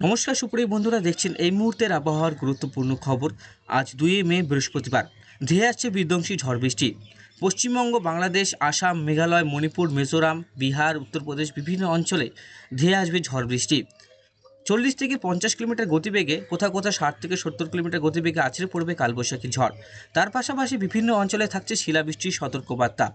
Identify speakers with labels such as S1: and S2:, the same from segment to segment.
S1: নমস্কার সুপ্রিয় বন্ধুরা, দেখছেন এই মুহূর্তের আবহাওয়ার গুরুত্বপূর্ণ খবর। আজ দুই মে, বৃহস্পতিবার। ধেয়ে আসছে বিধ্বংসী ঝড় বৃষ্টি। পশ্চিমবঙ্গ, বাংলাদেশ, আসাম, মেঘালয়, মণিপুর, মিজোরাম, বিহার, উত্তরপ্রদেশ, বিভিন্ন অঞ্চলে ধেয়ে আসবে ঝড় বৃষ্টি। চল্লিশ থেকে পঞ্চাশ কিলোমিটার গতিবেগে, কোথাও কোথাও ষাট থেকে সত্তর কিলোমিটার গতিবেগে আছড়ে পড়বে কালবৈশাখী ঝড়। তার পাশাপাশি বিভিন্ন অঞ্চলে থাকছে শিলাবৃষ্টির সতর্কবার্তা।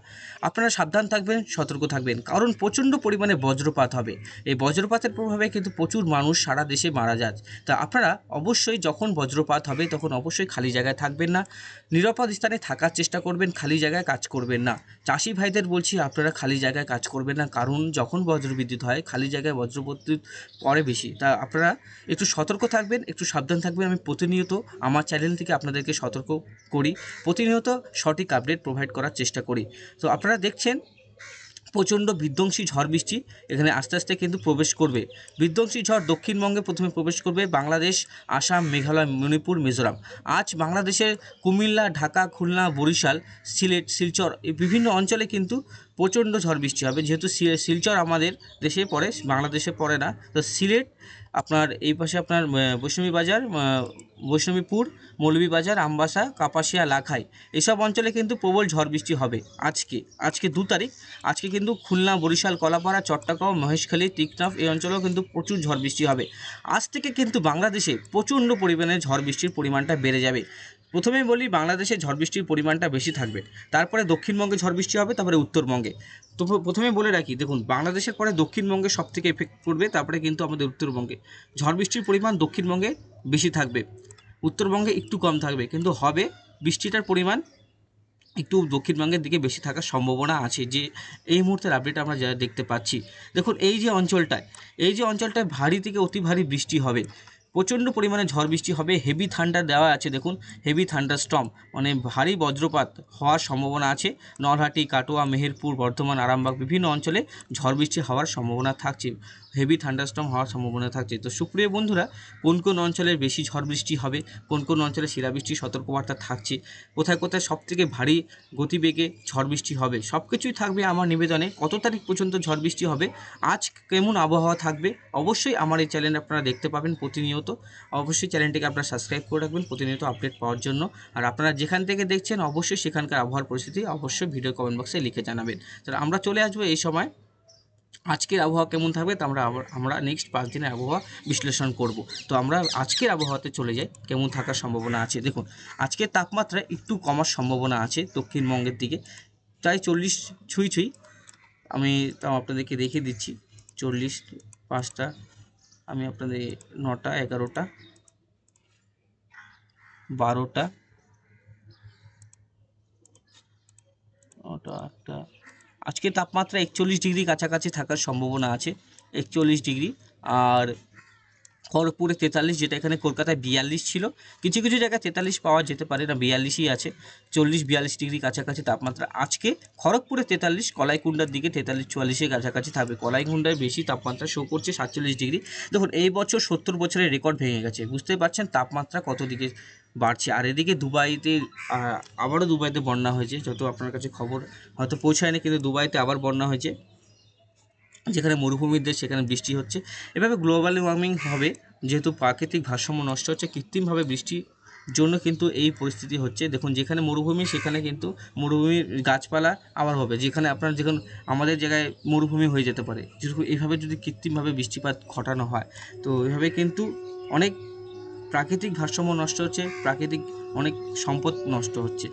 S1: আপনারা সাবধান থাকবেন, সতর্ক থাকবেন, কারণ প্রচণ্ড পরিমাণে বজ্রপাত হবে। এই বজ্রপাতের প্রভাবে কিন্তু প্রচুর মানুষ সারা দেশে মারা যায় তা আপনারা অবশ্যই যখন বজ্রপাত হবে, তখন অবশ্যই খালি জায়গায় থাকবেন না। নিরাপদ স্থানে থাকার চেষ্টা করবেন, খালি জায়গায় কাজ করবেন না। চাষি ভাইদের বলছি, আপনারা খালি জায়গায় কাজ করবেন না। কারণ যখন বজ্রবিদ্যুৎ হয়, খালি জায়গায় বজ্রবিদ্যুৎ পড়ে বেশি। তা আপনারা একটু সতর্ক থাকবেন, একটু সাবধান থাকবেন। আমি প্রতিনিয়ত আমার চ্যানেল থেকে আপনাদেরকে সতর্ক করি, প্রতিনিয়ত সঠিক আপডেট প্রোভাইড করার চেষ্টা করি। তো আপনারা দেখছেন, প্রচণ্ড বিধ্বংসী ঝড় বৃষ্টি এখানে আস্তে আস্তে কিন্তু প্রবেশ করবে। বিধ্বংসী ঝড় দক্ষিণবঙ্গে প্রথমে প্রবেশ করবে বাংলাদেশ, আসাম, মেঘালয়, মণিপুর, মিজোরাম। আজ বাংলাদেশের কুমিল্লা, ঢাকা, খুলনা, বরিশাল, সিলেট, শিলচর এই বিভিন্ন অঞ্চলে কিন্তু প্রচণ্ড ঝড় বৃষ্টি হবে। যেহেতু শিলচর আমাদের দেশে পড়ে, বাংলাদেশে পড়ে না। তো সিলেট আপনার এই পাশে আপনার বৈষ্ণবী বাজার বৈষ্ণবীপুর মৌলবী বাজার আমবাসা, কাপাসিয়া, লাখাই। এসব অঞ্চলে কিন্তু প্রবল ঝড় বৃষ্টি হবে আজকে। আজকে দু তারিখ। আজকে কিন্তু খুলনা, বরিশাল, কলাপাড়া, চট্টগ্রাম, মহেশখালী, টিকনাফ এই অঞ্চলেও কিন্তু প্রচুর ঝড় বৃষ্টি হবে। আজ থেকে কিন্তু বাংলাদেশে প্রচণ্ড পরিমাণে ঝড় বৃষ্টির পরিমাণটা বেড়ে যাবে। প্রথমেই বলি, বাংলাদেশে ঝড় বৃষ্টির পরিমাণটা বেশি থাকবে। তারপরে দক্ষিণবঙ্গে ঝড় বৃষ্টি হবে, তারপরে উত্তরবঙ্গে। তো প্র- প্রথমে বলে রাখি, দেখুন, বাংলাদেশের পরে দক্ষিণবঙ্গে সব থেকে এফেক্ট পড়বে, তারপরে কিন্তু আমাদের উত্তরবঙ্গে। ঝড় বৃষ্টির পরিমাণ দক্ষিণবঙ্গে বেশি থাকবে, উত্তরবঙ্গে একটু কম থাকবে, কিন্তু হবে বৃষ্টিটার পরিমাণ একটু দক্ষিণবঙ্গের দিকে বেশি থাকার সম্ভাবনা আছে, যে এই মুহূর্তের আপডেট আমরা যা দেখতে পাচ্ছি। দেখুন, এই যে অঞ্চলটায়, এই যে অঞ্চলটায় ভারী থেকে অতি ভারী বৃষ্টি হবে প্রচণ্ড পরিমাণে ঝড় বৃষ্টি হবে হেভি থান্ডার দেওয়া আছে, দেখুন হেভি থান্ডার স্টম মানে ভারী বজ্রপাত হওয়ার সম্ভাবনা আছে। নলহাটি, কাটোয়া, মেহেরপুর, বর্ধমান, আরামবাগ বিভিন্ন অঞ্চলে ঝড় বৃষ্টি হওয়ার সম্ভাবনা থাকছে হেভি ঠান্ডাস্টম হওয়ার সম্ভাবনা থাকছে। তো সুপ্রিয় বন্ধুরা, কোন কোন অঞ্চলের বেশি ঝড় বৃষ্টি হবে, কোন কোন অঞ্চলে শিলাবৃষ্টির সতর্কবার্তা থাকছে, কোথায় কোথায় সবথেকে ভারী গতিবেগে ঝড় বৃষ্টি হবে সব কিছুই থাকবে আমার নিবেদনে, কত তারিখ পর্যন্ত ঝড় বৃষ্টি হবে, আজ কেমন আবহাওয়া থাকবে, অবশ্যই আমার এই চ্যানেল আপনারা দেখতে পাবেন প্রতিনিয়ত। অবশ্যই চ্যানেলটিকে আপনারা সাবস্ক্রাইব করে রাখবেন প্রতিনিয়ত আপডেট পাওয়ার জন্য। আর আপনারা যেখান থেকে দেখছেন, অবশ্যই সেখানকার আবহাওয়ার পরিস্থিতি অবশ্যই ভিডিও কমেন্ট বক্সে লিখে জানাবেন। তাহলে আমরা চলে আসব এই সময়। আজকের আবহাওয়া কেমন থাকবে তা আমরা আমরা নেক্সট পাঁচ দিনের আবহাওয়া বিশ্লেষণ করব। তো আমরা আজকের আবহাওয়াতে চলে যাই, কেমন থাকার সম্ভাবনা আছে। দেখুন, আজকের তাপমাত্রা একটু কমার সম্ভাবনা আছে দক্ষিণবঙ্গের দিকে। প্রায় চল্লিশ ছুঁই ছুঁই, আমি তাও আপনাদেরকে দেখিয়ে দিচ্ছি। চল্লিশ পাঁচটা আমি আপনাদের নটা, এগারোটা, বারোটা, নটা, আটটা। আজকে তাপমাত্রা একচল্লিশ ডিগ্রি কাছাকাছি থাকার সম্ভাবনা আছে, একচল্লিশ ডিগ্রি। আর খড়গপুরে তেতাল্লিশ, যেটা এখানে কলকাতায় বিয়াল্লিশ ছিল। কিছু কিছু জায়গায় তেতাল্লিশ পাওয়া যেতে পারে, না বিয়াল্লিশই আছে। চল্লিশ, বিয়াল্লিশ ডিগ্রি কাছাকাছি তাপমাত্রা। আজকে খড়গপুরে তেতাল্লিশ, কলাইকুণ্ডার দিকে তেতাল্লিশ, চুয়াল্লিশের কাছাকাছি থাকবে। কলাইকুণ্ডায় বেশি তাপমাত্রা শো করছে সাতচল্লিশ ডিগ্রি। দেখুন, এই বছর সত্তর বছরের রেকর্ড ভেঙে গেছে। বুঝতেই পারছেন তাপমাত্রা কত দিকে বাড়ছে। আর এদিকে দুবাইতে আবারও দুবাইতে বন্যা হয়েছে। যত আপনার কাছে খবর হয়তো পৌঁছায়নি, কিন্তু দুবাইতে আবার বন্যা হয়েছে। যেখানে মরুভূমির দেশ, সেখানে বৃষ্টি হচ্ছে। এভাবে গ্লোবাল ওয়ার্মিং হবে, যেহেতু প্রাকৃতিক ভারসাম্য নষ্ট হচ্ছে, কৃত্রিমভাবে বৃষ্টির জন্য কিন্তু এই পরিস্থিতি হচ্ছে। দেখুন, যেখানে মরুভূমি, সেখানে কিন্তু মরুভূমির গাছপালা আবার হবে। যেখানে আপনার যেখানে, আমাদের জায়গায় মরুভূমি হয়ে যেতে পারে। যেরকম এইভাবে যদি কৃত্রিমভাবে বৃষ্টিপাত ঘটানো হয়, তো এভাবে কিন্তু অনেক প্রাকৃতিক ভারসাম্য নষ্ট হচ্ছে, প্রাকৃতিক অনেক সম্পদ নষ্ট হচ্ছে।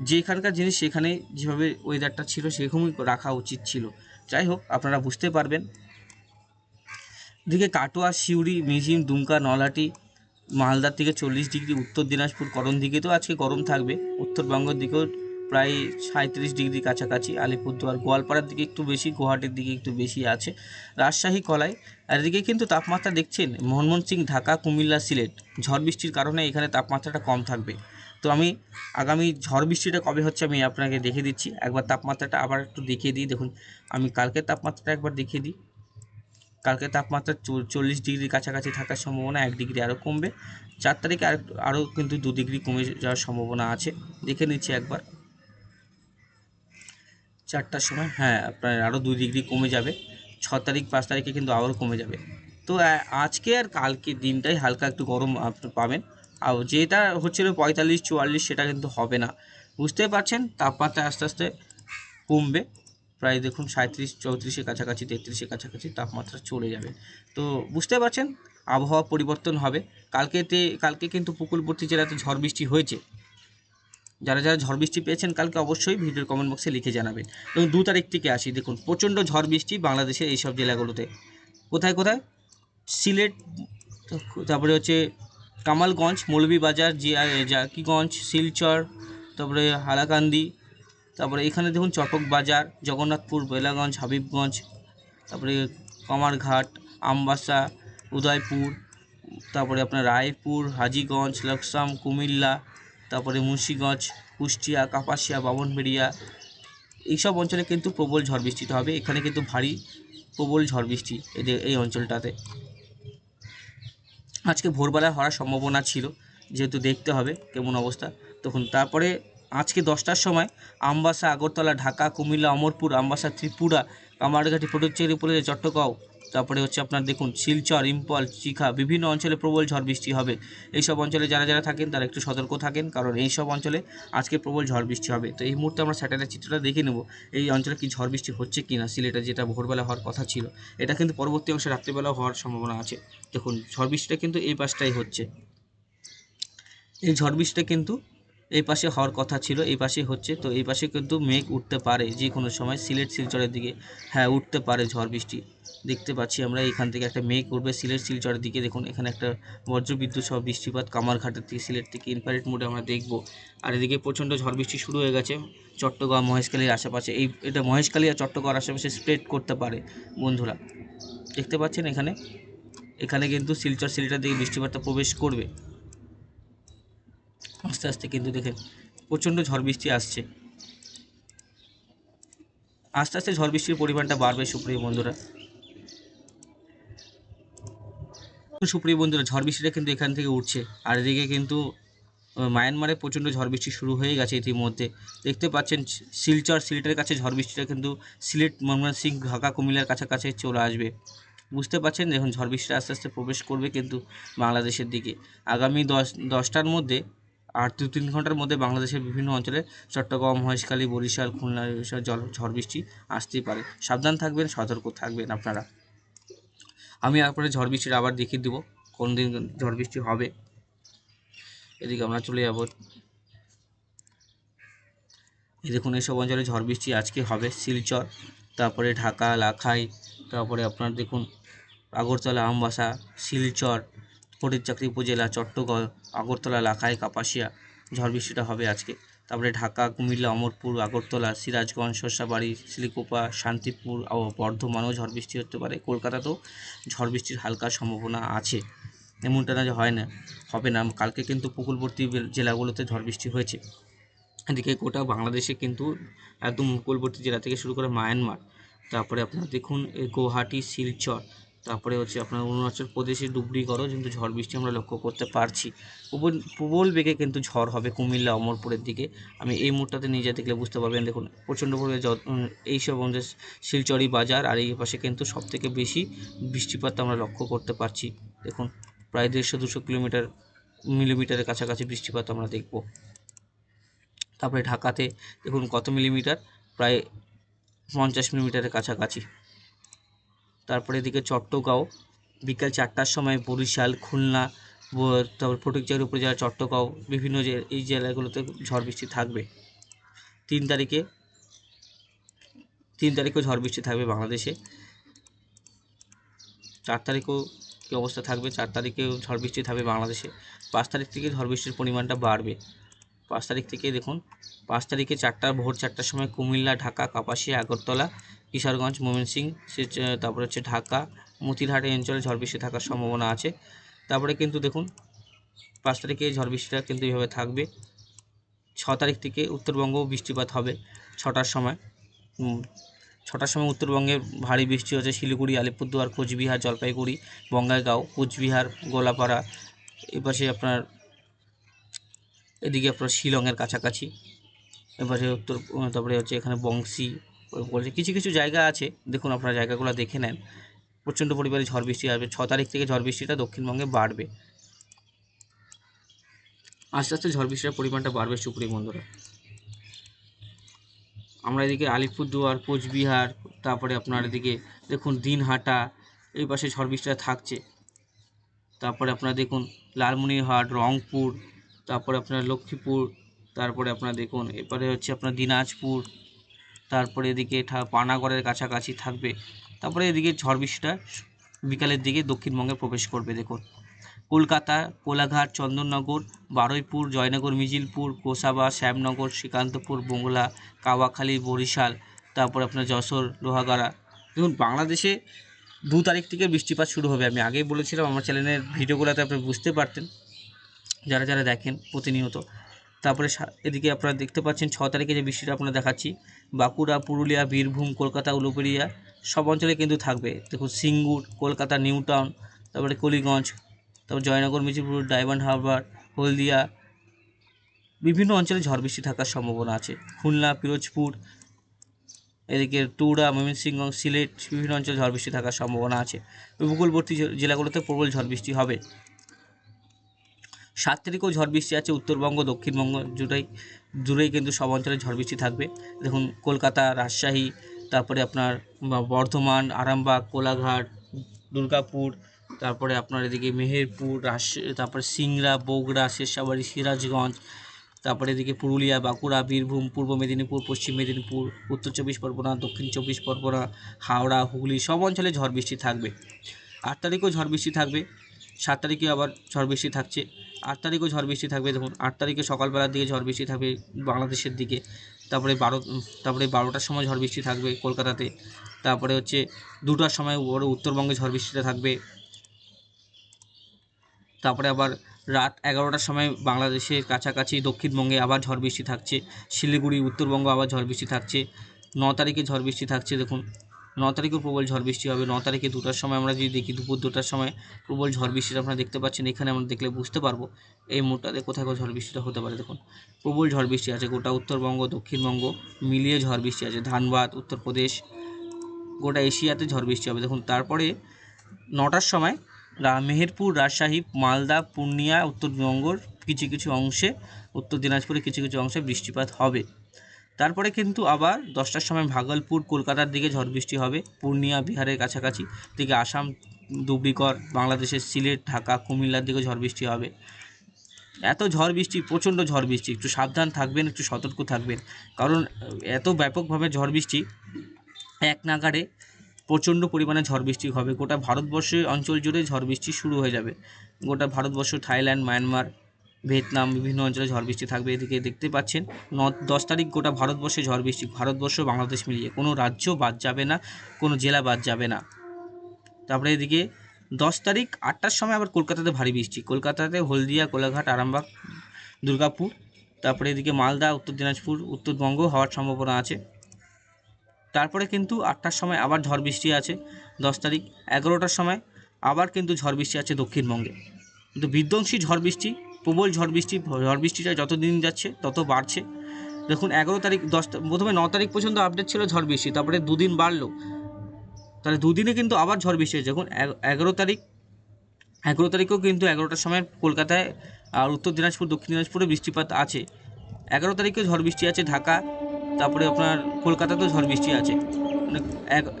S1: যেখানকার জিনিস, সেখানে যেভাবে ওয়েদারটা ছিল, সেরকমই রাখা উচিত ছিল। যাই হোক আপনারা বুঝতে পারবেন। দিকে কাটোয়া, সিউড়ি মিজিম দুমকা, নলহাটি, মালদার থেকে চল্লিশ ডিগ্রি, উত্তর দিনাজপুর, করণ দিকে তো আজকে গরম থাকবে। উত্তরবঙ্গের দিকেও প্রায় সাঁত্রিশ ডিগ্রি কাছাকাছি। আলিপুরদুয়ার, গোয়ালপাড়ার দিকে একটু বেশি, গুয়াহাটির দিকে একটু বেশি আছে। রাজশাহী, কলাই, আর এদিকে কিন্তু তাপমাত্রা দেখছেন মোহনমোহন সিং, ঢাকা, কুমিল্লা, সিলেট। ঝড় বৃষ্টির কারণে এখানে তাপমাত্রাটা কম থাকবে। তো আমি আগামী ঝড় বৃষ্টিটা কবে হচ্ছে আমি আপনাকে দেখে দিচ্ছি। একবার তাপমাত্রাটা আবার একটু দেখিয়ে দিই। দেখুন, আমি কালকের তাপমাত্রাটা একবার দেখিয়ে দিই। কালকে তাপমাত্রা চল- চল্লিশ ডিগ্রির কাছাকাছি থাকার সম্ভাবনা, এক ডিগ্রি আরও কমবে। চার তারিখে আর আরও কিন্তু দু ডিগ্রি কমে যাওয়ার সম্ভাবনা আছে। দেখে নিচ্ছি একবার। চারটার সময় হ্যাঁ আপনার আরও দুই ডিগ্রি কমে যাবে। ছ তারিখ, পাঁচ তারিখে কিন্তু আবারও কমে যাবে। তো আজকে আর কালকে দিনটাই হালকা একটু গরম আপনি পাবেন। আর যেটা হচ্ছিল পঁয়তাল্লিশ, চুয়াল্লিশ সেটা কিন্তু হবে না। বুঝতে পারছেন? তাপমাত্রা আস্তে আস্তে কমবে। প্রায় দেখুন সাঁত্রিশ চৌত্রিশের কাছাকাছি, তেত্রিশের কাছাকাছি তাপমাত্রা চলে যাবে। তো বুঝতে পারছেন? আবহাওয়া পরিবর্তন হবে। কালকেতে কালকে কিন্তু উপকূলবর্তী জেলাতে ঝড় বৃষ্টি হয়েছে। যারা যারা ঝড় বৃষ্টি পেয়েছেন কালকে অবশ্যই ভিডিওর কমেন্ট বক্সে লিখে জানাবেন। এবং দু তারিখ থেকে আসি, দেখুন প্রচণ্ড ঝড় বৃষ্টি বাংলাদেশের এইসব জেলাগুলোতে। কোথায় কোথায়? সিলেট, তারপরে হচ্ছে কামালগঞ্জ মৌলভীবাজার জাকিগঞ্জ, শিলচর, তারপরে হালাকান্দি, তারপরে এখানে দেখুন চটক বাজার, জগন্নাথপুর, বেলাগঞ্জ, হাবিবগঞ্জ, তারপরে কমারঘাট, আমবাসা, উদয়পুর, তারপরে আপনার রায়পুর, হাজিগঞ্জ, লকসাম, কুমিল্লা, তারপরে মুন্সীগঞ্জ, কুষ্টিয়া, কাপাসিয়া, বামনবেড়িয়া, এইসব অঞ্চলে কিন্তু প্রবল ঝড় বৃষ্টিটা হবে। এখানে কিন্তু ভারী প্রবল ঝড় বৃষ্টি এদের, এই অঞ্চলটাতে। আজকে ভোরবেলা হওয়ার সম্ভাবনা ছিল, যেহেতু দেখতে হবে কেমন অবস্থা। তখন তারপরে আজকে দশটার সময় আমবাসা, আগরতলা, ঢাকা, কুমিল্লা, অমরপুর, আমবাসা, ত্রিপুরা, কামারঘাটি পটুচেরি উপরে চট্টগাঁও তারপরে হচ্ছে আপনার দেখুন, শিলচর, ইম্পল চিখা বিভিন্ন অঞ্চলে প্রবল ঝড় বৃষ্টি হবে। এইসব অঞ্চলে যারা যারা থাকেন, তারা একটু সতর্ক থাকেন, কারণ এইসব অঞ্চলে আজকে প্রবল ঝড় বৃষ্টি হবে। তো এই মুহূর্তে আমরা স্যাটেলাইট চিত্রটা দেখে নেব, এই অঞ্চলে কি ঝড় বৃষ্টি হচ্ছে কি না সিলেটে যেটা ভোরবেলা হওয়ার কথা ছিল। এটা কিন্তু পরবর্তী অংশে রাত্রিবেলা হওয়ার সম্ভাবনা আছে। দেখুন, ঝড় বৃষ্টিটা কিন্তু এই পাশটাই হচ্ছে। এই ঝড় বৃষ্টিটা কিন্তু এই পাশে হওয়ার কথা ছিল, এই পাশে হচ্ছে। তো এই পাশে কিন্তু মেঘ উঠতে পারে যে কোনো সময় সিলেট, শিলচরের দিকে। হ্যাঁ উঠতে পারে ঝড় বৃষ্টি। দেখতে পাচ্ছি আমরা। এখান থেকে একটা মেঘ করবে সিলেট শিলচরের দিকে দেখুন, এখানে একটা বজ্রবিদ্যুৎ সহ বৃষ্টিপাত কামারঘাটের থেকে সিলেট থেকে ইনফারেট মোডে আমরা দেখব। আর এদিকে প্রচণ্ড ঝড় বৃষ্টি শুরু হয়ে গেছে চট্টগ্রাম, মহেশখালীর আশেপাশে। এই, এটা মহেশখালী আর চট্টগ্রাম আশেপাশে স্প্রেড করতে পারে বন্ধুরা। দেখতে পাচ্ছেন এখানে? এখানে কিন্তু শিলচর সিলেটের দিকে বৃষ্টিপাতটা প্রবেশ করবে। আস্তে আস্তে কিন্তু দেখেন প্রচণ্ড ঝড় বৃষ্টি আসছে। আস্তে আস্তে ঝড় বৃষ্টির পরিমাণটা বাড়বে সুপ্রিয় বন্ধুরা। সুপ্রিয় বন্ধুরা, ঝড় বৃষ্টিটা কিন্তু এখান থেকে উঠছে। আর এদিকে কিন্তু মায়ানমারে প্রচণ্ড ঝড় বৃষ্টি শুরু হয়ে গেছে ইতিমধ্যে। দেখতে পাচ্ছেন, শিলচর সিলেটের কাছে ঝড় বৃষ্টিটা কিন্তু সিলেট ময়মনসিং ঢাকা, কুমিল্লার কাছাকাছি চলে আসবে। বুঝতে পারছেন দেখুন ঝড় বৃষ্টি আস্তে আস্তে প্রবেশ করবে কিন্তু বাংলাদেশের দিকে। আগামী দশ, দশটার মধ্যে আর দু তিন ঘণ্টার মধ্যে বাংলাদেশের বিভিন্ন অঞ্চলে চট্টগ্রাম, মহেশখালী, বরিশাল, খুলনা জল, ঝড় বৃষ্টি আসতেই পারে। সাবধান থাকবেন, সতর্ক থাকবেন আপনারা। আমি তারপরে ঝড় বৃষ্টির আবার দেখিয়ে দেবো কোন দিন ঝড় বৃষ্টি হবে। এদিকে আমরা চলে যাব। এই দেখুন এইসব অঞ্চলে ঝড় বৃষ্টি আজকে হবে শিলচর, তারপরে ঢাকা, লাখাই, তারপরে আপনার দেখুন আগরতলা, আমবাসা, শিলচর, ফটিকচাকরি উপজেলা, চট্টগ্রাম, আগরতলা, লাখাই, কাপাসিয়া ঝড় বৃষ্টিটা হবে আজকে। তারপরে ঢাকা, কুমিল্লা, অমরপুর, আগরতলা, সিরাজগঞ্জ শস্যাবাড়ি শিলিকোপা শান্তিপুর, ও বর্ধমানেও ঝড় বৃষ্টি হতে পারে। কলকাতাতেও ঝড় বৃষ্টির হালকা সম্ভাবনা আছে। এমনটা না যে হয় না, হবে না। কালকে কিন্তু উপকূলবর্তী জেলাগুলোতে ঝড় বৃষ্টি হয়েছে। এদিকে গোটা বাংলাদেশে কিন্তু একদম উপকূলবর্তী জেলা থেকে শুরু করে মায়ানমার। তারপরে আপনার দেখুন গুয়াহাটি, শিলচর তারপরে হচ্ছে আপনার অরুণাচল প্রদেশে ডুবরিগড়ও কিন্তু ঝড় বৃষ্টি আমরা লক্ষ্য করতে পারছি। প্রবল প্রবল বেগে কিন্তু ঝড় হবে কুমিল্লা অমরপুরের দিকে। আমি এই মুহূর্তে নিজে দেখলে বুঝতে পারবেন, দেখুন, প্রচণ্ড পরিমাণে এইসব আমাদের শিলচরি বাজার আর এই পাশে কিন্তু সবথেকে বেশি বৃষ্টিপাত আমরা লক্ষ্য করতে পারছি। দেখুন, প্রায় দেড়শো দুশো কিলোমিটার, মিলিমিটারের কাছাকাছি বৃষ্টিপাত আমরা দেখব। তারপরে ঢাকাতে, দেখুন, কত মিলিমিটার? প্রায় পঞ্চাশ মিলিমিটারের কাছাকাছি। তারপরে এদিকে চট্টগাঁও বিকাল চারটার সময় বরিশাল, খুলনা তারপর ফটিকচার উপজেলা চট্টগাঁও বিভিন্ন যে এই জেলাগুলোতে ঝড় বৃষ্টি থাকবে। তিন তারিখে, তিন তারিখেও ঝড় বৃষ্টি থাকবে বাংলাদেশে। চার তারিখেও কী অবস্থা থাকবে? চার তারিখেও ঝড় বৃষ্টি থাকবে বাংলাদেশে। পাঁচ তারিখ থেকে ঝড় বৃষ্টির পরিমাণটা বাড়বে। পাঁচ তারিখ থেকে দেখুন পাঁচ তারিখে চারটা, ভোর চারটার সময় কুমিল্লা, ঢাকা, কাপাসিয়া, আগরতলা, কিশোরগঞ্জ ময়মনসিং সে তারপরে হচ্ছে ঢাকা, মতিরহাট এই অঞ্চলে ঝড় বৃষ্টি থাকার সম্ভাবনা আছে। তারপরে কিন্তু দেখুন, পাঁচ তারিখে ঝড় বৃষ্টিটা কিন্তু এইভাবে থাকবে। ছ তারিখ থেকে উত্তরবঙ্গ বৃষ্টিপাত হবে ছটার সময়। ছটার সময় উত্তরবঙ্গে ভারী বৃষ্টি হচ্ছে শিলিগুড়ি, আলিপুরদুয়ার, কোচবিহার, জলপাইগুড়ি, বঙ্গাইগাঁও, কোচবিহার, গোলাপাড়া, এপাশে আপনার, এদিকে আপনার শিলংয়ের কাছাকাছি। এপাশে উত্তর তারপরে হচ্ছে এখানে বংশী বলছে, কিছু কিছু জায়গা আছে, দেখুন আপনারা জায়গাগুলো দেখে নেন। প্রচণ্ড পরিমাণে ঝড় বৃষ্টি আসবে, ছ তারিখ থেকে ঝড় বৃষ্টিটা দক্ষিণবঙ্গে বাড়বে। আস্তে আস্তে ঝড় বৃষ্টির পরিমাণটা বাড়বে সুপ্রিয় বন্ধুরা। আমরা এদিকে আলিপুরদুয়ার, কোচবিহার, তারপরে আপনার এদিকে দেখুন দিনহাটা, এই পাশে ঝড় বৃষ্টিটা থাকছে। তারপরে আপনারা দেখুন লালমনিরহাট, রংপুর, তারপরে আপনার লক্ষ্মীপুর তারপরে আপনারা দেখুন, এরপরে হচ্ছে আপনার দিনাজপুর, তারপরে এদিকে পানাগড়ের কাছাকাছি থাকবে, তারপরে এদিকে ঝড় বৃষ্টিটা বিকালের দিকে দক্ষিণবঙ্গে প্রবেশ করবে, দেখুন। কলকাতা, কোলাঘাট, চন্দননগর, বারুইপুর, জয়নগর, মিজিলপুর কোসাবা শ্যামনগর, শ্রীকান্তপুর বংলা কাওয়াখালী, বরিশাল, তারপর আপনার যশোর, লোহাগাড়া। দেখুন, বাংলাদেশে দু তারিখ থেকে বৃষ্টিপাত শুরু হবে। আমি আগেই বলেছিলাম, আমার চ্যানেলের ভিডিওগুলোতে আপনি বুঝতে পারতেন, যারা যারা দেখেন প্রতিনিয়ত। তারপরে এদিকে আপনারা দেখতে পাচ্ছেন ছ তারিখে যে বৃষ্টিটা আপনারা দেখাচ্ছি, বাঁকুড়া, পুরুলিয়া, বীরভূম, কলকাতা, উলুবেড়িয়া, সব অঞ্চলে কিন্তু থাকবে। দেখুন, সিঙ্গুর, কলকাতা নিউ টাউন তারপরে কলিগঞ্জ, তারপর জয়নগর মিছিলপুর ডায়মন্ড হারবার, হলদিয়া, বিভিন্ন অঞ্চলে ঝড় বৃষ্টি থাকার সম্ভাবনা আছে। খুলনা, পিরোজপুর, এদিকে টুরা ময়মনসিংহ, সিলেট, বিভিন্ন অঞ্চলে ঝড় বৃষ্টি থাকার সম্ভাবনা আছে। উপকূলবর্তী জেলাগুলোতে প্রবল ঝড় বৃষ্টি হবে। সাত তারিখেও ঝড় বৃষ্টি আছে, উত্তরবঙ্গ, দক্ষিণবঙ্গ জুড়েই জুড়েই কিন্তু সব অঞ্চলে ঝড় বৃষ্টি থাকবে। দেখুন, কলকাতা, রাজশাহী, তারপরে আপনার বর্ধমান, আরামবাগ, কোলাঘাট, দুর্গাপুর, তারপরে আপনার এদিকে মেহেরপুর রাজ তারপরে সিংড়া, বগুড়া, শেরশাবাড়ি, সিরাজগঞ্জ, তারপরে এদিকে পুরুলিয়া, বাঁকুড়া, বীরভূম, পূর্ব মেদিনীপুর, পশ্চিম মেদিনীপুর, উত্তর চব্বিশ পরগনা, দক্ষিণ চব্বিশ পরগনা, হাওড়া, হুগলি, সব অঞ্চলে ঝড় বৃষ্টি থাকবে। আট তারিখেও ঝড় বৃষ্টি থাকবে, সাত তারিখে আবার ঝড় বৃষ্টি থাকছে। আট তারিখেও ঝড় বৃষ্টি থাকবে, দেখুন, আট তারিখে সকালবেলার দিকে ঝড় বৃষ্টি থাকবে বাংলাদেশের দিকে, তারপরে বারো, তারপরে বারোটার সময় ঝড় বৃষ্টি থাকবে কলকাতাতে, তারপরে হচ্ছে দুটার সময় বড় উত্তরবঙ্গে ঝড় বৃষ্টিটা থাকবে। তারপরে আবার রাত এগারোটার সময় বাংলাদেশের কাছাকাছি দক্ষিণবঙ্গে আবার ঝড় বৃষ্টি থাকছে, শিলিগুড়ি, উত্তরবঙ্গ আবার ঝড় বৃষ্টি থাকছে, ন তারিখে ঝড় বৃষ্টি থাকছে, দেখুন ন তারিখেও প্রবল ঝড় বৃষ্টি হবে। ন তারিখে দুটার সময় আমরা যদি দেখি, দুপুর দুটার সময় প্রবল ঝড় বৃষ্টিটা আপনারা দেখতে পাচ্ছেন। এখানে আমরা দেখলে বুঝতে পারব এই মুহূর্তে কোথায় কোথায় ঝড় বৃষ্টিটা হতে পারে। দেখুন, প্রবল ঝড় বৃষ্টি আছে গোটা উত্তরবঙ্গ, দক্ষিণবঙ্গ, মিলিয়ে ঝড় বৃষ্টি আছে। ধানবাদ, উত্তরপ্রদেশ, গোটা এশিয়াতে ঝড় বৃষ্টি হবে। দেখুন, তারপরে নটার সময় রা- মেহেরপুর, রাজশাহী, মালদা, পূর্ণিয়া, উত্তরবঙ্গর কিছু কিছু অংশে, উত্তর দিনাজপুরে কিছু কিছু অংশে বৃষ্টিপাত হবে। তারপরে কিন্তু আবার দশটার সময় ভাগলপুর, কলকাতার দিকে ঝড় বৃষ্টি হবে। পূর্ণিয়া, বিহারের কাছাকাছি দিকে আসাম ধুবড়িগড় বাংলাদেশের সিলেট, ঢাকা, কুমিল্লার দিকে ঝড় বৃষ্টি হবে। এত ঝড় বৃষ্টি, প্রচণ্ড ঝড় বৃষ্টি। একটু সাবধান থাকবেন, একটু সতর্ক থাকবেন। কারণ এত ব্যাপকভাবে ঝড় বৃষ্টি, এক নাগাড়ে প্রচণ্ড পরিমাণে ঝড় বৃষ্টি হবে। গোটা ভারতবর্ষের অঞ্চল জুড়ে ঝড় বৃষ্টি শুরু হয়ে যাবে। গোটা ভারতবর্ষ, থাইল্যান্ড, মায়ানমার ভিয়েতনাম, বিভিন্ন অঞ্চলে ঝড় বৃষ্টি থাকবে এদিকে দেখতে পাচ্ছেন। ন দশ তারিখ গোটা ভারতবর্ষে ঝড় বৃষ্টি, ভারতবর্ষ, বাংলাদেশ মিলিয়ে। কোনো রাজ্য বাদ যাবে না, কোনো জেলা বাদ যাবে না। তারপরে এদিকে দশ তারিখ আটটার সময় আবার কলকাতাতে ভারী বৃষ্টি। কলকাতাতে হলদিয়া, কোলাঘাট, আরামবাগ, দুর্গাপুর, তারপরে এদিকে মালদা, উত্তর দিনাজপুর, উত্তরবঙ্গ হওয়ার সম্ভাবনা আছে। তারপরে কিন্তু আটটার সময় আবার ঝড় বৃষ্টি আছে। দশ তারিখ এগারোটার সময় আবার কিন্তু ঝড় বৃষ্টি আছে দক্ষিণবঙ্গে। কিন্তু বিধ্বংসী ঝড় বৃষ্টি প্রবল ঝড় বৃষ্টি, ঝড় বৃষ্টিটা যত দিন যাচ্ছে, তত বাড়ছে। দেখুন, এগারো তারিখ, দশ প্রথমে ন তারিখ পর্যন্ত আপডেট ছিল ঝড় বৃষ্টি, তারপরে দুদিন বাড়লো। তাহলে দুদিনে কিন্তু আবার ঝড় বৃষ্টি হয়েছে। দেখুন এগারো তারিখ, এগারো তারিখেও কিন্তু এগারোটার সময় কলকাতায় আর উত্তর দিনাজপুর, দক্ষিণ দিনাজপুরে বৃষ্টিপাত আছে। এগারো তারিখেও ঝড় বৃষ্টি আছে ঢাকা, তারপরে আপনার কলকাতাতেও ঝড় বৃষ্টি আছে।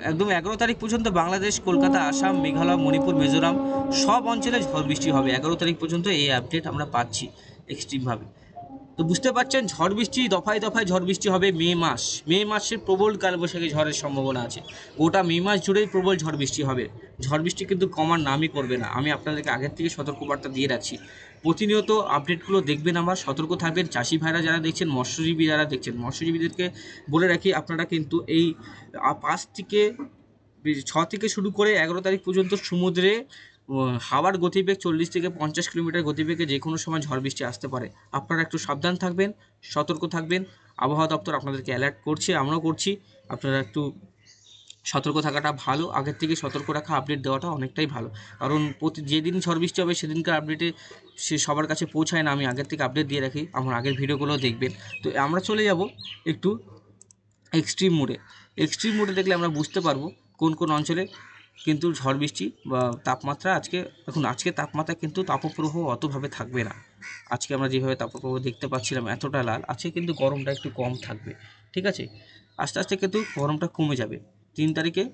S1: একদম এগারো তারিখ পর্যন্ত বাংলাদেশ, কলকাতা, আসাম, মেঘালয়, মণিপুর, মিজোরাম সব অঞ্চলে ঝড় বৃষ্টি হবে। এগারো তারিখ পর্যন্ত এই আপডেট আমরা পাচ্ছি এক্সট্রিমভাবে তো বুঝতে পারছেন, ঝড় বৃষ্টি, দফায় দফায় ঝড় বৃষ্টি হবে মে মাস। মে মাসে প্রবল কালবৈশাখী ঝড়ের সম্ভাবনা আছে। গোটা মে মাস জুড়েই প্রবল ঝড় বৃষ্টি হবে। ঝড় বৃষ্টি কিন্তু কমার নামই করবে না। আমি আপনাদেরকে আগের থেকে সতর্কবার্তা দিয়ে রাখছি। প্রতিনিয়ত আপডেটগুলো দেখবেন আমার। সতর্ক থাকবেন চাষি ভাইরা যারা দেখছেন, মৎস্যজীবী যারা দেখছেন। মৎস্যজীবীদেরকে বলে রাখি, আপনারা কিন্তু এই পাঁচ থেকে ছ থেকে শুরু করে এগারো তারিখ পর্যন্ত সমুদ্রে হাওয়ার গতিবেগ চল্লিশ থেকে পঞ্চাশ কিলোমিটার গতিবেগে যে কোনো সময় ঝড় বৃষ্টি আসতে পারে। আপনারা একটু সাবধান থাকবেন, সতর্ক থাকবেন। আবহাওয়া দপ্তর আপনাদেরকে অ্যালার্ট করছে, আমরাও করছি। আপনারা একটু সতর্ক থাকাটা ভালো, আগের থেকে সতর্ক রাখা আপডেট দেওয়াটা অনেকটাই ভালো। কারণ প্রতি, যেদিন ঝড় বৃষ্টি হবে, সেদিনকার আপডেটে সে সবার কাছে পৌঁছায় না, আমি আগের থেকে আপডেট দিয়ে রাখি, আমার আগের ভিডিওগুলো দেখবেন। তো আমরা চলে যাব একটু এক্সট্রিম মোডে এক্সট্রিম মোডে দেখলে আমরা বুঝতে পারব কোন কোন অঞ্চলে কিন্তু ঝড় বৃষ্টি বা তাপমাত্রা আজকে এখন আজকে তাপমাত্রা কিন্তু তাপপ্রবাহ অতভাবে থাকবে না। আজকে আমরা যেভাবে তাপপ্রবাহ দেখতে পাচ্ছিলাম, এতটা লাল, আজকে কিন্তু গরমটা একটু কম থাকবে, ঠিক আছে? আস্তে আস্তে কিন্তু গরমটা কমে যাবে। তিন তারিখে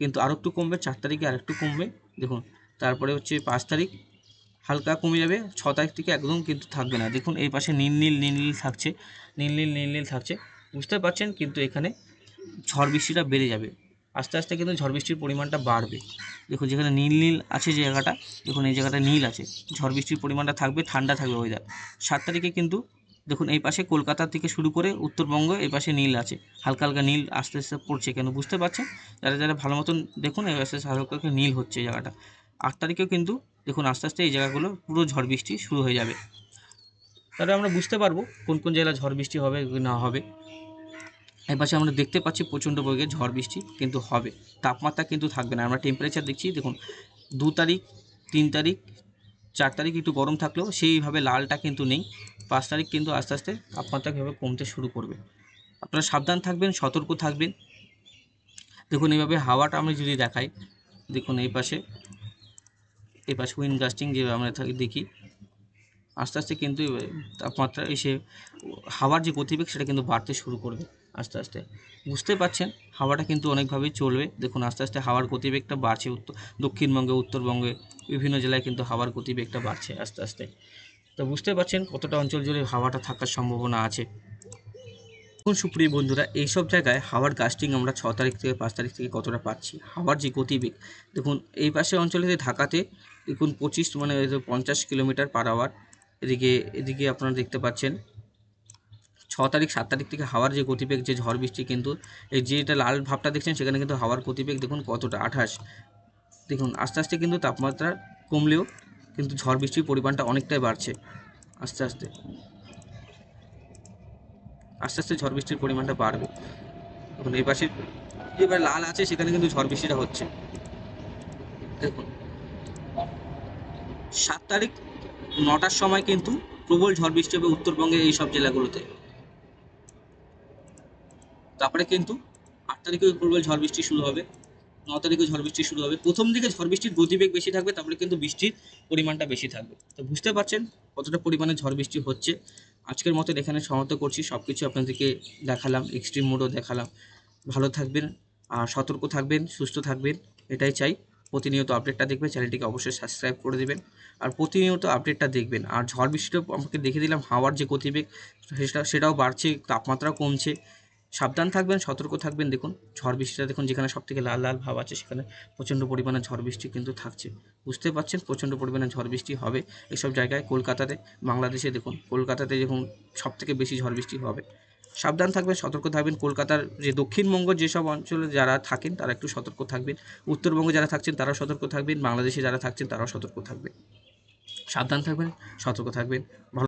S1: কিন্তু আরও একটু কমবে, চার তারিখে আর একটু কমবে, দেখুন। তারপরে হচ্ছে পাঁচ তারিখ, হালকা কমে যাবে, ছ তারিখ থেকে একদম কিন্তু থাকবে না। দেখুন, এই পাশে নীল নীল নীল নীল থাকছে, নীল নীল নীল নীল থাকছে। বুঝতে পারছেন? কিন্তু এখানে ঝড় বৃষ্টিটা বেড়ে যাবে। আস্তে আস্তে কিন্তু ঝড় বৃষ্টির পরিমাণটা বাড়বে। দেখুন, যেখানে নীল নীল আছে জায়গাটা, দেখুন, এই জায়গাটা নীল আছে। ঝড় বৃষ্টির পরিমাণটা থাকবে, ঠান্ডা থাকবে ওয়েদার সাত তারিখে কিন্তু, দেখুন, এই পাশে কলকাতা থেকে শুরু করে উত্তরবঙ্গ, এই পাশে নীল আছে। হালকা হালকা নীল আস্তে আস্তে পড়ছে কেন বুঝতে পারছেন? যারা যারা ভালো মতন দেখুন, এই আস্তে হালকা হালকা নীল হচ্ছে এই জায়গাটা। আট তারিখেও কিন্তু, দেখুন, আস্তে আস্তে এই জায়গাগুলো পুরো ঝড় বৃষ্টি শুরু হয়ে যাবে। তাহলে আমরা বুঝতে পারব কোন কোন জায়গায় ঝড় বৃষ্টি হবে, না হবে। এই পাশে আমরা দেখতে পাচ্ছি প্রচণ্ড বেগে ঝড় বৃষ্টি, কিন্তু হবে। তাপমাত্রা কিন্তু থাকবে না। আমরা টেম্পারেচার দেখছি, দেখুন, দু তারিখ, তিন তারিখ, চার তারিখ একটু গরম থাকলেও সেইভাবে লালটা কিন্তু নেই। পাঁচ তারিখ কিন্তু আস্তে আস্তে তাপমাত্রা কীভাবে কমতে শুরু করবে। আপনারা সাবধান থাকবেন, সতর্ক থাকবেন। দেখুন, এইভাবে হাওয়াটা আমি যদি দেখাই, দেখুন, এই পাশে এই পাশে উইন্ড গাস্টিং যে আমরা দেখি, আস্তে আস্তে কিন্তু তাপমাত্রা এসে, হাওয়ার যে গতিবেগ সেটা কিন্তু বাড়তে শুরু করবে। আস্তে আস্তে। বুঝতে পারছেন, হাওয়াটা কিন্তু অনেকভাবেই চলবে। দেখুন, আস্তে আস্তে হাওয়ার গতিবেগটা বাড়ছে। উত্তর দক্ষিণবঙ্গে, উত্তরবঙ্গে, বিভিন্ন জেলায় কিন্তু হাওয়ার গতিবেগটা বাড়ছে আস্তে আস্তে। তো বুঝতে পারছেন কতটা অঞ্চল জুড়ে হাওয়াটা থাকার সম্ভাবনা আছে। এখন সুপ্রিয় বন্ধুরা, এইসব জায়গায় হাওয়ার গাস্টিং আমরা ছ তারিখ থেকে পাঁচ তারিখ থেকে কতটা পাচ্ছি? হাওয়ার যে গতিবেগ, দেখুন, এই পাশে অঞ্চলেতে ঢাকাতে, দেখুন, পঁচিশ মানে পঞ্চাশ কিলোমিটার পার আওয়ার এদিকে এদিকে আপনারা দেখতে পাচ্ছেন। ছ তারিখ, সাত তারিখ থেকে হাওয়ার যে গতিবেগ, যে ঝড় বৃষ্টি কিন্তু এই যেটা লাল ভাবটা দেখছেন সেখানে কিন্তু হাওয়ার গতিবেগ দেখুন কতটা, আঠাশ। দেখুন, আস্তে আস্তে কিন্তু তাপমাত্রা কমলেও কিন্তু ঝড় বৃষ্টির পরিমাণটা অনেকটাই বাড়ছে। আস্তে আস্তে। আস্তে আস্তে ঝড় বৃষ্টির পরিমাণটা বাড়বে। দেখুন এই পাশে এবার লাল আছে, সেখানে কিন্তু ঝড় বৃষ্টিটা হচ্ছে। দেখুন, সাত তারিখ নটার সময় কিন্তু প্রবল ঝড় বৃষ্টি হবে উত্তরবঙ্গের এই সব জেলাগুলোতে। তারপরে কিন্তু আট তারিখে প্রবল ঝড় বৃষ্টি শুরু হবে, ন তারিখে ঝড় বৃষ্টি শুরু হবে। প্রথম দিকে ঝড় বৃষ্টির গতিবেগ বেশি থাকবে, তারপরে কিন্তু বৃষ্টির পরিমাণটা বেশি থাকবে। তো বুঝতে পারছেন কতটা পরিমাণে ঝড় বৃষ্টি হচ্ছে। আজকের মতো এখানে সমাপ্ত করছি সব কিছু আপনাদেরকে দেখালাম এক্সট্রিম মোডও দেখালাম। ভালো থাকবেন, আর সতর্ক থাকবেন, সুস্থ থাকবেন, এটাই চাই। প্রতিনিয়ত আপডেটটা দেখবেন, চ্যানেলটিকে অবশ্যই সাবস্ক্রাইব করে দেবেন। আর প্রতিনিয়ত আপডেটটা দেখবেন। আর ঝড় বৃষ্টিটাও আমাকে দেখে দিলাম হাওয়ার যে গতিবেগ, সেটা, সেটাও বাড়ছে, তাপমাত্রাও কমছে। সাবধান থাকবেন, সতর্ক থাকবেন। দেখুন, ঝড় বৃষ্টিটা দেখুন, যেখানে সব থেকে লাল লাল ভাব আছে, সেখানে প্রচণ্ড পরিমাণে ঝড় বৃষ্টি কিন্তু থাকছে। বুঝতে পারছেন? প্রচণ্ড পরিমাণে ঝড় বৃষ্টি হবে এইসব জায়গায় কলকাতাতে, বাংলাদেশে দেখুন, কলকাতাতে দেখুন সব থেকে বেশি ঝড় বৃষ্টি হবে। সাবধান থাকবেন, সতর্ক থাকবেন। কলকাতার যে দক্ষিণবঙ্গ যেসব অঞ্চলে যারা থাকেন, তারা একটু সতর্ক থাকবেন। উত্তরবঙ্গে যারা থাকছেন, তারাও সতর্ক থাকবেন। বাংলাদেশে যারা থাকছেন, তারাও সতর্ক থাকবেন। সাবধান থাকবেন, সতর্ক থাকবেন। ভালো